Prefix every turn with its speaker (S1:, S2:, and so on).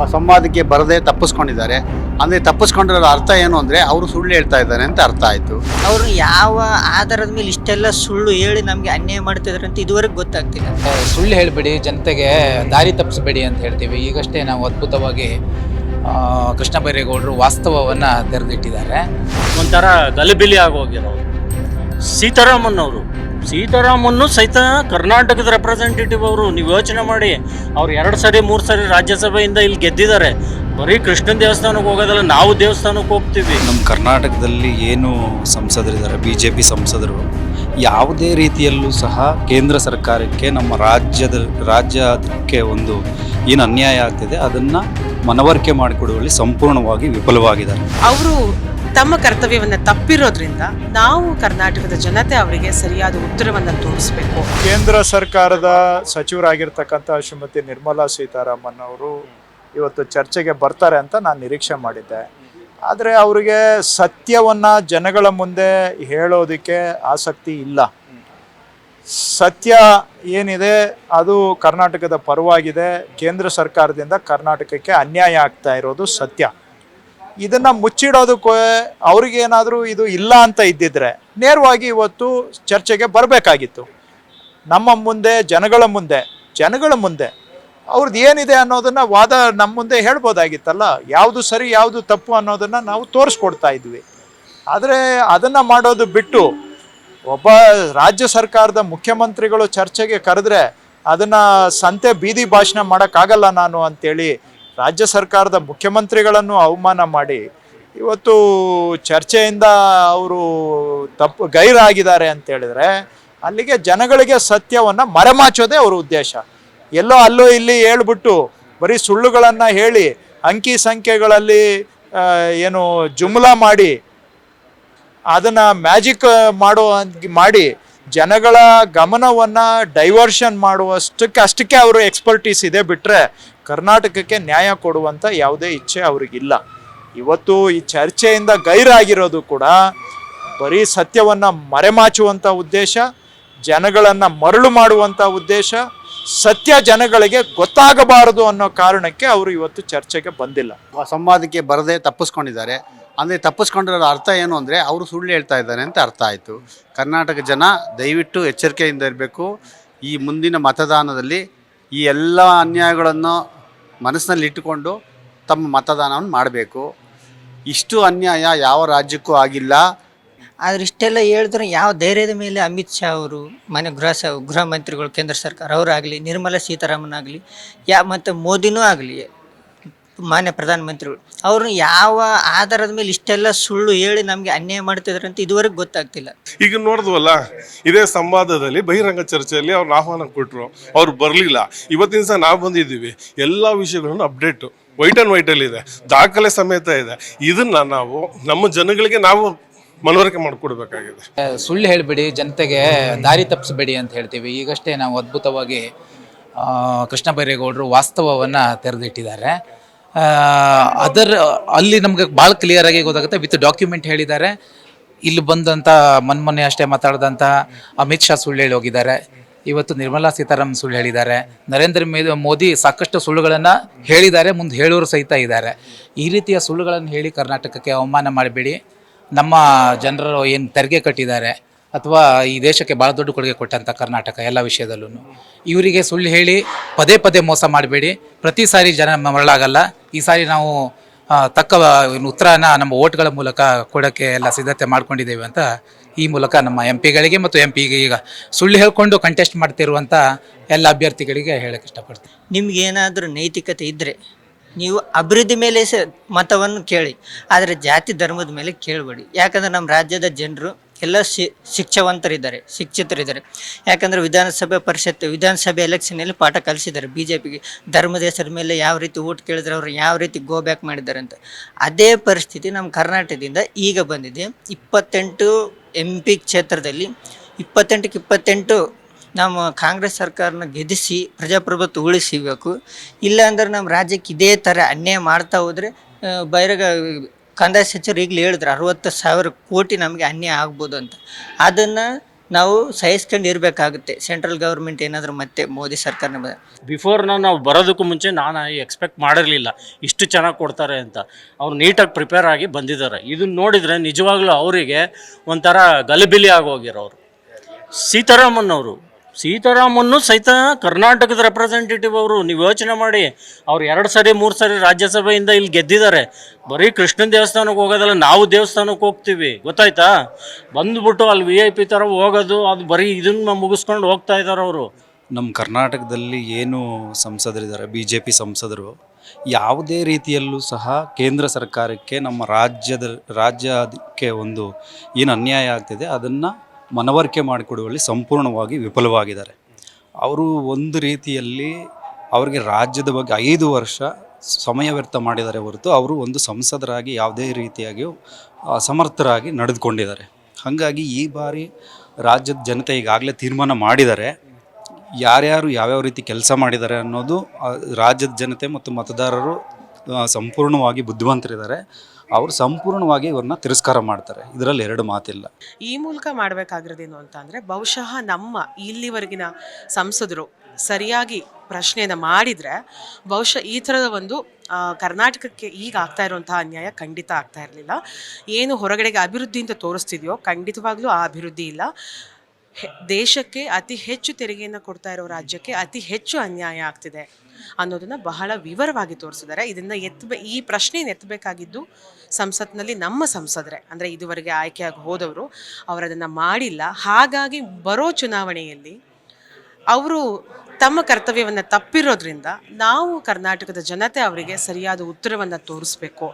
S1: ಆ ಸಂವಾದಕ್ಕೆ ಬರದೆ ತಪ್ಪಿಸ್ಕೊಂಡಿದ್ದಾರೆ. ಅಂದರೆ ತಪ್ಪಿಸ್ಕೊಂಡಿರೋ ಅರ್ಥ ಏನು ಅಂದರೆ ಅವರು ಸುಳ್ಳು ಹೇಳ್ತಾ ಇದ್ದಾರೆ ಅಂತ ಅರ್ಥ ಆಯಿತು.
S2: ಅವರು ಯಾವ ಆಧಾರದ ಮೇಲೆ ಇಷ್ಟೆಲ್ಲ ಸುಳ್ಳು ಹೇಳಿ ನಮಗೆ ಅನ್ಯಾಯ ಮಾಡ್ತಿದ್ರು ಅಂತ ಇದುವರೆಗೆ ಗೊತ್ತಾಗ್ತಿಲ್ಲ.
S3: ಸುಳ್ಳು ಹೇಳಬೇಡಿ ಜನತೆಗೆ ದಾರಿ ತಪ್ಪಿಸಬೇಡಿ ಅಂತ ಹೇಳ್ತೀವಿ. ಈಗಷ್ಟೇ ನಾವು ಅದ್ಭುತವಾಗಿ ಕೃಷ್ಣ ಬೈರೇಗೌಡರು ವಾಸ್ತವವನ್ನು ತೆರೆದಿಟ್ಟಿದ್ದಾರೆ.
S4: ಒಂಥರ ಗಲಿಬಿಲಿ ಆಗೋಗಿರೋ ಸೀತಾರಾಮನ್ ಅವರು. ಸೀತಾರಾಮನ್ನು ಸಹಿತ ಕರ್ನಾಟಕದ ರೆಪ್ರೆಸೆಂಟೇಟಿವ್ ಅವರು ನೀವು ಯೋಚನೆ ಮಾಡಿ ಅವ್ರು ಎರಡು ಸರಿ ಮೂರು ಸರಿ ರಾಜ್ಯಸಭೆಯಿಂದ ಇಲ್ಲಿ ಗೆದ್ದಿದ್ದಾರೆ. ಬರೀ ಕೃಷ್ಣನ ದೇವಸ್ಥಾನಕ್ಕೆ ಹೋಗೋದಲ್ಲ ನಾವು ದೇವಸ್ಥಾನಕ್ಕೆ ಹೋಗ್ತೀವಿ.
S5: ನಮ್ಮ ಕರ್ನಾಟಕದಲ್ಲಿ ಏನು ಸಂಸದರಿದ್ದಾರೆ ಬಿ ಜೆ ಪಿ ಸಂಸದರು ಯಾವುದೇ ರೀತಿಯಲ್ಲೂ ಸಹ ಕೇಂದ್ರ ಸರ್ಕಾರಕ್ಕೆ ನಮ್ಮ ರಾಜ್ಯದ ರಾಜ್ಯಕ್ಕೆ ಒಂದು ಏನು ಅನ್ಯಾಯ ಆಗ್ತಿದೆ ಅದನ್ನು ಮನವರಿಕೆ ಮಾಡಿಕೊಡುವಲ್ಲಿ ಸಂಪೂರ್ಣವಾಗಿ ವಿಫಲವಾಗಿದ್ದಾರೆ.
S6: ಅವರು ತಮ್ಮ ಕರ್ತವ್ಯವನ್ನ ತಪ್ಪಿರೋದ್ರಿಂದ ನಾವು ಕರ್ನಾಟಕದ ಜನತೆ ಅವರಿಗೆ ಸರಿಯಾದ ಉತ್ತರವನ್ನ ತೋರಿಸಬೇಕು.
S7: ಕೇಂದ್ರ ಸರ್ಕಾರದ ಸಚಿವರಾಗಿರ್ತಕ್ಕಂತ ಶ್ರೀಮತಿ ನಿರ್ಮಲಾ ಸೀತಾರಾಮನ್ ಅವರು ಇವತ್ತು ಚರ್ಚೆಗೆ ಬರ್ತಾರೆ ಅಂತ ನಾನು ನಿರೀಕ್ಷೆ ಮಾಡಿದ್ದೆ. ಆದರೆ ಅವರಿಗೆ ಸತ್ಯವನ್ನು ಜನಗಳ ಮುಂದೆ ಹೇಳೋದಕ್ಕೆ ಆಸಕ್ತಿ ಇಲ್ಲ. ಸತ್ಯ ಏನಿದೆ ಅದು ಕರ್ನಾಟಕದ ಪರವಾಗಿದೆ. ಕೇಂದ್ರ ಸರ್ಕಾರದಿಂದ ಕರ್ನಾಟಕಕ್ಕೆ ಅನ್ಯಾಯ ಆಗ್ತಾ ಇರೋದು ಸತ್ಯ. ಇದನ್ನ ಮುಚ್ಚಿಡೋದಕ್ಕೆ ಅವ್ರಿಗೇನಾದರೂ ಇದು ಇಲ್ಲ ಅಂತ ಇದ್ದಿದ್ರೆ ನೇರವಾಗಿ ಇವತ್ತು ಚರ್ಚೆಗೆ ಬರಬೇಕಾಗಿತ್ತು. ನಮ್ಮ ಮುಂದೆ, ಜನಗಳ ಮುಂದೆ ಜನಗಳ ಮುಂದೆ ಅವ್ರದ್ದು ಏನಿದೆ ಅನ್ನೋದನ್ನ ವಾದ ನಮ್ಮ ಮುಂದೆ ಹೇಳ್ಬೋದಾಗಿತ್ತಲ್ಲ? ಯಾವುದು ಸರಿ, ಯಾವುದು ತಪ್ಪು ಅನ್ನೋದನ್ನ ನಾವು ತೋರಿಸ್ಕೊಡ್ತಾ ಇದ್ವಿ. ಆದರೆ ಅದನ್ನ ಮಾಡೋದು ಬಿಟ್ಟು ಒಬ್ಬ ರಾಜ್ಯ ಸರ್ಕಾರದ ಮುಖ್ಯಮಂತ್ರಿಗಳು ಚರ್ಚೆಗೆ ಕರೆದ್ರೆ ಅದನ್ನ ಸಂತೆ ಬೀದಿ ಭಾಷಣ ಮಾಡೋಕ್ಕಾಗಲ್ಲ ನಾನು ಅಂತೇಳಿ ರಾಜ್ಯ ಸರ್ಕಾರದ ಮುಖ್ಯಮಂತ್ರಿಗಳನ್ನು ಅವಮಾನ ಮಾಡಿ ಇವತ್ತು ಚರ್ಚೆಯಿಂದ ಅವರು ತಪ್ಪು ಗೈರಾಗಿದ್ದಾರೆ ಅಂತ ಹೇಳಿದ್ರೆ ಅಲ್ಲಿಗೆ ಜನಗಳಿಗೆ ಸತ್ಯವನ್ನು ಮರೆಮಾಚೋದೇ ಅವರ ಉದ್ದೇಶ. ಎಲ್ಲೋ ಅಲ್ಲೋ ಇಲ್ಲಿ ಹೇಳ್ಬಿಟ್ಟು ಬರೀ ಸುಳ್ಳುಗಳನ್ನು ಹೇಳಿ ಅಂಕಿ ಸಂಖ್ಯೆಗಳಲ್ಲಿ ಏನು ಜುಮ್ಲಾ ಮಾಡಿ, ಅದನ್ನು ಮ್ಯಾಜಿಕ್ ಮಾಡೋ ಮಾಡಿ ಜನಗಳ ಗಮನವನ್ನ ಡೈವರ್ಷನ್ ಮಾಡುವಷ್ಟಕ್ಕೆ ಅಷ್ಟಕ್ಕೆ ಅವರು ಎಕ್ಸ್ಪರ್ಟೀಸ್ ಇದೆ ಬಿಟ್ರೆ ಕರ್ನಾಟಕಕ್ಕೆ ನ್ಯಾಯ ಕೊಡುವಂತ ಯಾವುದೇ ಇಚ್ಛೆ ಅವರಿಗಿಲ್ಲ. ಇವತ್ತು ಈ ಚರ್ಚೆಯಿಂದ ಗೈರಾಗಿರೋದು ಕೂಡ ಬರೀ ಸತ್ಯವನ್ನ ಮರೆಮಾಚುವಂತ ಉದ್ದೇಶ, ಜನಗಳನ್ನ ಮರಳು ಮಾಡುವಂತ ಉದ್ದೇಶ, ಸತ್ಯ ಜನಗಳಿಗೆ ಗೊತ್ತಾಗಬಾರದು ಅನ್ನೋ ಕಾರಣಕ್ಕೆ ಅವರು ಇವತ್ತು ಚರ್ಚೆಗೆ ಬಂದಿಲ್ಲ.
S1: ಸಂವಾದಕ್ಕೆ ಬರದೆ ತಪ್ಪಿಸ್ಕೊಂಡಿದ್ದಾರೆ. ಅಂದರೆ ತಪ್ಪಿಸ್ಕೊಂಡಿರೋ ಅರ್ಥ ಏನು ಅಂದರೆ ಅವರು ಸುಳ್ಳು ಹೇಳ್ತಾ ಇದ್ದಾರೆ ಅಂತ ಅರ್ಥ ಆಯಿತು. ಕರ್ನಾಟಕ ಜನ ದಯವಿಟ್ಟು ಎಚ್ಚರಿಕೆಯಿಂದ ಇರಬೇಕು. ಈ ಮುಂದಿನ ಮತದಾನದಲ್ಲಿ ಈ ಎಲ್ಲ ಅನ್ಯಾಯಗಳನ್ನು ಮನಸ್ಸಿನಲ್ಲಿ ಇಟ್ಟುಕೊಂಡು ತಮ್ಮ ಮತದಾನವನ್ನು ಮಾಡಬೇಕು. ಇಷ್ಟು ಅನ್ಯಾಯ ಯಾವ ರಾಜ್ಯಕ್ಕೂ ಆಗಿಲ್ಲ.
S2: ಆದರೆ ಇಷ್ಟೆಲ್ಲ ಹೇಳಿದ್ರೆ ಯಾವ ಧೈರ್ಯದ ಮೇಲೆ ಅಮಿತ್ ಶಾ ಅವರು, ಮನೆ ಗೃಹ ಸ, ಗೃಹ ಮಂತ್ರಿಗಳು, ಕೇಂದ್ರ ಸರ್ಕಾರ ಅವರಾಗಲಿ, ನಿರ್ಮಲಾ ಸೀತಾರಾಮನ್ ಆಗಲಿ, ಯಾ ಮತ್ತು ಮೋದಿನೂ ಆಗಲಿ ಮಾನ್ಯ ಪ್ರಧಾನಮಂತ್ರಿಗಳು ಅವರು ಯಾವ ಆಧಾರದ ಮೇಲೆ ಇಷ್ಟೆಲ್ಲ ಸುಳ್ಳು ಹೇಳಿ ನಮಗೆ ಅನ್ಯಾಯ ಮಾಡ್ತಿದ್ದಾರೆ ಅಂತ ಇದುವರೆಗೆ ಗೊತ್ತಾಗ್ತಿಲ್ಲ.
S8: ಈಗ ನೋಡಿದ್ವಲ್ಲ ಇದೇ ಸಂವಾದದಲ್ಲಿ ಬಹಿರಂಗ ಚರ್ಚೆಯಲ್ಲಿ ಅವ್ರನ್ನ ಆಹ್ವಾನ ಕೊಟ್ಟರು ಅವ್ರು ಬರಲಿಲ್ಲ. ಇವತ್ತಿನ ಸಹ ನಾವು ಬಂದಿದ್ದೀವಿ ಎಲ್ಲ ವಿಷಯಗಳನ್ನು ಅಪ್ಡೇಟು ವೈಟ್ ಆ್ಯಂಡ್ ವೈಟಲ್ಲಿ ಇದೆ ದಾಖಲೆ ಸಮೇತ ಇದೆ. ಇದನ್ನ ನಾವು ನಮ್ಮ ಜನಗಳಿಗೆ ನಾವು ಮನವರಿಕೆ ಮಾಡಿಕೊಡ್ಬೇಕಾಗಿದೆ.
S3: ಸುಳ್ಳು ಹೇಳಬೇಡಿ ಜನತೆಗೆ ದಾರಿ ತಪ್ಪಿಸಬೇಡಿ ಅಂತ ಹೇಳ್ತೀವಿ. ಈಗಷ್ಟೇ ನಾವು ಅದ್ಭುತವಾಗಿ ಕೃಷ್ಣ ಬೈರೇಗೌಡರು ವಾಸ್ತವವನ್ನು ತೆರೆದಿಟ್ಟಿದ್ದಾರೆ. ಅದರ, ಅಲ್ಲಿ ನಮ್ಗೆ ಭಾಳ ಕ್ಲಿಯರಾಗಿ ಗೊತ್ತಾಗುತ್ತೆ. ವಿತ್ ಡಾಕ್ಯುಮೆಂಟ್ ಹೇಳಿದ್ದಾರೆ. ಇಲ್ಲಿ ಬಂದಂಥ ಮೊನ್ನೆ ಅಷ್ಟೇ ಮಾತಾಡಿದಂಥ ಅಮಿತ್ ಶಾ ಸುಳ್ಳು ಹೇಳಿ ಹೋಗಿದ್ದಾರೆ. ಇವತ್ತು ನಿರ್ಮಲಾ ಸೀತಾರಾಮನ್ ಸುಳ್ಳು ಹೇಳಿದ್ದಾರೆ. ನರೇಂದ್ರ ಮೋದಿ ಸಾಕಷ್ಟು ಸುಳ್ಳುಗಳನ್ನು ಹೇಳಿದ್ದಾರೆ, ಮುಂದೆ ಹೇಳೋರು ಸಹಿತ ಇದ್ದಾರೆ. ಈ ರೀತಿಯ ಸುಳ್ಳುಗಳನ್ನು ಹೇಳಿ ಕರ್ನಾಟಕಕ್ಕೆ ಅವಮಾನ ಮಾಡಬೇಡಿ. ನಮ್ಮ ಜನರು ಏನು ತೆರಿಗೆ ಕಟ್ಟಿದ್ದಾರೆ, ಅಥವಾ ಈ ದೇಶಕ್ಕೆ ಭಾಳ ದೊಡ್ಡ ಕೊಡುಗೆ ಕೊಟ್ಟಂಥ ಕರ್ನಾಟಕ ಎಲ್ಲ ವಿಷಯದಲ್ಲೂ ಇವರಿಗೆ ಸುಳ್ಳು ಹೇಳಿ ಪದೇ ಪದೇ ಮೋಸ ಮಾಡಬೇಡಿ. ಪ್ರತಿ ಸಾರಿ ಜನ ಮರಳಾಗಲ್ಲ. ಈ ಸಾರಿ ನಾವು ತಕ್ಕ ಉತ್ತರನ ನಮ್ಮ ಓಟ್ಗಳ ಮೂಲಕ ಕೊಡೋಕ್ಕೆ ಎಲ್ಲ ಸಿದ್ಧತೆ ಮಾಡ್ಕೊಂಡಿದ್ದೇವೆ ಅಂತ ಈ ಮೂಲಕ ನಮ್ಮ ಎಂ ಪಿಗಳಿಗೆ ಮತ್ತು ಎಂ ಪಿಗೆ ಈಗ ಸುಳ್ಳು ಹೇಳ್ಕೊಂಡು ಕಂಟೆಸ್ಟ್ ಮಾಡ್ತಿರುವಂಥ ಎಲ್ಲ ಅಭ್ಯರ್ಥಿಗಳಿಗೆ ಹೇಳಕ್ಕೆ ಇಷ್ಟಪಡ್ತೀನಿ.
S2: ನಿಮ್ಗೇನಾದರೂ ನೈತಿಕತೆ ಇದ್ದರೆ ನೀವು ಅಭಿವೃದ್ಧಿ ಮೇಲೆ ಸ ಮತವನ್ನು ಕೇಳಿ, ಆದರೆ ಜಾತಿ ಧರ್ಮದ ಮೇಲೆ ಕೇಳಬೇಡಿ. ಯಾಕಂದರೆ ನಮ್ಮ ರಾಜ್ಯದ ಜನರು ಎಲ್ಲ ಶಿ, ಶಿಕ್ಷವಂತರಿದ್ದಾರೆ, ಶಿಕ್ಷಿತರಿದ್ದಾರೆ. ಯಾಕಂದರೆ ವಿಧಾನಸಭೆ ಪರಿಷತ್ ವಿಧಾನಸಭೆ ಎಲೆಕ್ಷನಲ್ಲಿ ಪಾಠ ಕಲಿಸಿದ್ದಾರೆ. ಬಿ ಜೆ ಪಿಗೆ ಧರ್ಮದ ಹೆಸರ ಮೇಲೆ ಯಾವ ರೀತಿ ಓಟ್ ಕೇಳಿದ್ರೆ ಅವ್ರು ಯಾವ ರೀತಿ ಗೋ ಬ್ಯಾಕ್ ಮಾಡಿದ್ದಾರೆ ಅಂತ. ಅದೇ ಪರಿಸ್ಥಿತಿ ನಮ್ಮ ಕರ್ನಾಟಕದಿಂದ ಈಗ ಬಂದಿದೆ. ಇಪ್ಪತ್ತೆಂಟು ಎಂ ಪಿ ಕ್ಷೇತ್ರದಲ್ಲಿ ಇಪ್ಪತ್ತೆಂಟಕ್ಕೆ ಇಪ್ಪತ್ತೆಂಟು ನಮ್ಮ ಕಾಂಗ್ರೆಸ್ ಸರ್ಕಾರನ ಗೆದಿಸಿ, ಪ್ರಜಾಪ್ರಭುತ್ವ ಉಳಿಸಿಬೇಕು. ಇಲ್ಲಾಂದ್ರೆ ನಮ್ಮ ರಾಜ್ಯಕ್ಕೆ ಇದೇ ಥರ ಅನ್ಯಾಯ ಮಾಡ್ತಾ ಹೋದರೆ ಬಹಿರಂಗ ಕಂದಾಯ ಸಚಿವರು ಈಗಲೇ ಹೇಳಿದ್ರು, ಅರವತ್ತು ಸಾವಿರ ಕೋಟಿ ನಮಗೆ ಅನ್ಯಾಯ ಆಗ್ಬೋದು ಅಂತ. ಅದನ್ನು ನಾವು ಸಹಿಸ್ಕೊಂಡು ಇರಬೇಕಾಗುತ್ತೆ. ಸೆಂಟ್ರಲ್ ಗೌರ್ಮೆಂಟ್ ಏನಾದರೂ ಮತ್ತೆ ಮೋದಿ ಸರ್ಕಾರನ
S4: ಬಿಫೋರ್ ನಾನು ನಾವು ಬರೋದಕ್ಕೂ ಮುಂಚೆ ನಾನು ಎಕ್ಸ್ಪೆಕ್ಟ್ ಮಾಡಿರಲಿಲ್ಲ. ಇಷ್ಟು ಚೆನ್ನಾಗಿ ಕೊಡ್ತಾರೆ ಅಂತ. ಅವ್ರು ನೀಟಾಗಿ ಪ್ರಿಪೇರ್ ಆಗಿ ಬಂದಿದ್ದಾರೆ. ಇದನ್ನ ನೋಡಿದರೆ ನಿಜವಾಗ್ಲೂ ಅವರಿಗೆ ಒಂಥರ ಗಲಿಬಿಲಿ ಆಗೋಗಿರೋರು. ಸೀತಾರಾಮನ್ ಅವರು. ಸೀತಾರಾಮನ್ನು ಸಹಿತ ಕರ್ನಾಟಕದ ರೆಪ್ರೆಸೆಂಟೇಟಿವ್ ಅವರು, ನೀವು ಯೋಚನೆ ಮಾಡಿ, ಅವ್ರು ಎರಡು ಸರಿ, ಮೂರು ಸರಿ ರಾಜ್ಯಸಭೆಯಿಂದ ಇಲ್ಲಿ ಗೆದ್ದಿದ್ದಾರೆ. ಬರೀ ಕೃಷ್ಣನ ದೇವಸ್ಥಾನಕ್ಕೆ ಹೋಗೋದಲ್ಲ, ನಾವು ದೇವಸ್ಥಾನಕ್ಕೆ ಹೋಗ್ತೀವಿ. ಗೊತ್ತಾಯ್ತಾ? ಬಂದ್ಬಿಟ್ಟು ಅಲ್ಲಿ ವಿ ಐ ಪಿ ಥರ ಹೋಗೋದು, ಅದು ಬರೀ ಇದನ್ನ ಮುಗಿಸ್ಕೊಂಡು ಹೋಗ್ತಾ ಇದ್ದಾರೆ ಅವರು.
S5: ನಮ್ಮ ಕರ್ನಾಟಕದಲ್ಲಿ ಏನು ಸಂಸದರಿದ್ದಾರೆ ಬಿ ಜೆ ಪಿ ಸಂಸದರು, ಯಾವುದೇ ರೀತಿಯಲ್ಲೂ ಸಹ ಕೇಂದ್ರ ಸರ್ಕಾರಕ್ಕೆ ನಮ್ಮ ರಾಜ್ಯದ, ರಾಜ್ಯಕ್ಕೆ ಒಂದು ಏನು ಅನ್ಯಾಯ ಆಗ್ತಿದೆ, ಅದನ್ನು ಮನವರಿಕೆ ಮಾಡಿಕೊಡುವಲ್ಲಿ ಸಂಪೂರ್ಣವಾಗಿ ವಿಫಲವಾಗಿದ್ದಾರೆ. ಅವರು ಒಂದು ರೀತಿಯಲ್ಲಿ ಅವರಿಗೆ ರಾಜ್ಯದ ಬಗ್ಗೆ ಐದು ವರ್ಷ ಸಮಯ ವ್ಯರ್ಥ ಮಾಡಿದ್ದಾರೆ ಹೊರತು ಅವರು ಒಂದು ಸಂಸದರಾಗಿ ಯಾವುದೇ ರೀತಿಯಾಗಿಯೂ ಅಸಮರ್ಥರಾಗಿ ಸಮರ್ಥರಾಗಿ ನಡೆದುಕೊಂಡಿದ್ದಾರೆ. ಹಾಗಾಗಿ ಈ ಬಾರಿ ರಾಜ್ಯದ ಜನತೆ ಈಗಾಗಲೇ ತೀರ್ಮಾನ ಮಾಡಿದ್ದಾರೆ ಯಾರ್ಯಾರು ಯಾವ್ಯಾವ ರೀತಿ ಕೆಲಸ ಮಾಡಿದ್ದಾರೆ ಅನ್ನೋದು ರಾಜ್ಯದ ಜನತೆ ಮತ್ತು ಮತದಾರರು ಸಂಪೂರ್ಣವಾಗಿ ಬುದ್ಧಿವಂತರಿದ್ದಾರೆ. ಅವರು ಸಂಪೂರ್ಣವಾಗಿ ಇವ್ರನ್ನ ತಿರಸ್ಕಾರ ಮಾಡ್ತಾರೆ. ಇದರಲ್ಲಿ ಎರಡು ಮಾತಿಲ್ಲ.
S6: ಈ ಮೂಲಕ ಮಾಡಬೇಕಾಗಿರೋದೇನು ಅಂತ ಅಂದರೆ, ಬಹುಶಃ ನಮ್ಮ ಇಲ್ಲಿವರೆಗಿನ ಸಂಸದರು ಸರಿಯಾಗಿ ಪ್ರಶ್ನೆಯನ್ನು ಮಾಡಿದರೆ, ಬಹುಶಃ ಈ ಥರದ ಒಂದು ಕರ್ನಾಟಕಕ್ಕೆ ಈಗ ಆಗ್ತಾ ಇರುವಂತಹ ಅನ್ಯಾಯ ಖಂಡಿತ ಆಗ್ತಾ ಇರಲಿಲ್ಲ. ಏನು ಹೊರಗಡೆಗೆ ಅಭಿವೃದ್ಧಿ ಅಂತ ತೋರಿಸ್ತಿದೆಯೋ, ಖಂಡಿತವಾಗ್ಲೂ ಆ ಅಭಿವೃದ್ಧಿ ಇಲ್ಲ. ದೇಶಕ್ಕೆ ಅತಿ ಹೆಚ್ಚು ತೆರಿಗೆಯನ್ನು ಕೊಡ್ತಾ ಇರೋ ರಾಜ್ಯಕ್ಕೆ ಅತಿ ಹೆಚ್ಚು ಅನ್ಯಾಯ ಆಗ್ತಿದೆ ಅನ್ನೋದನ್ನು ಬಹಳ ವಿವರವಾಗಿ ತೋರಿಸಿದ್ದಾರೆ. ಇದನ್ನು ಎತ್ತಬೇ ಈ ಪ್ರಶ್ನೆಯನ್ನು ಎತ್ತಬೇಕಾಗಿದ್ದು ಸಂಸತ್ನಲ್ಲಿ ನಮ್ಮ ಸಂಸದರೇ, ಅಂದರೆ ಇದುವರೆಗೆ ಆಯ್ಕೆಯಾಗಿ ಹೋದವರು, ಅವರದನ್ನು ಮಾಡಿಲ್ಲ. ಹಾಗಾಗಿ ಬರೋ ಚುನಾವಣೆಯಲ್ಲಿ ಅವರು ತಮ್ಮ ಕರ್ತವ್ಯವನ್ನು ತಪ್ಪಿರೋದ್ರಿಂದ ನಾವು ಕರ್ನಾಟಕದ ಜನತೆ ಅವರಿಗೆ ಸರಿಯಾದ ಉತ್ತರವನ್ನು ತೋರಿಸ್ಬೇಕು.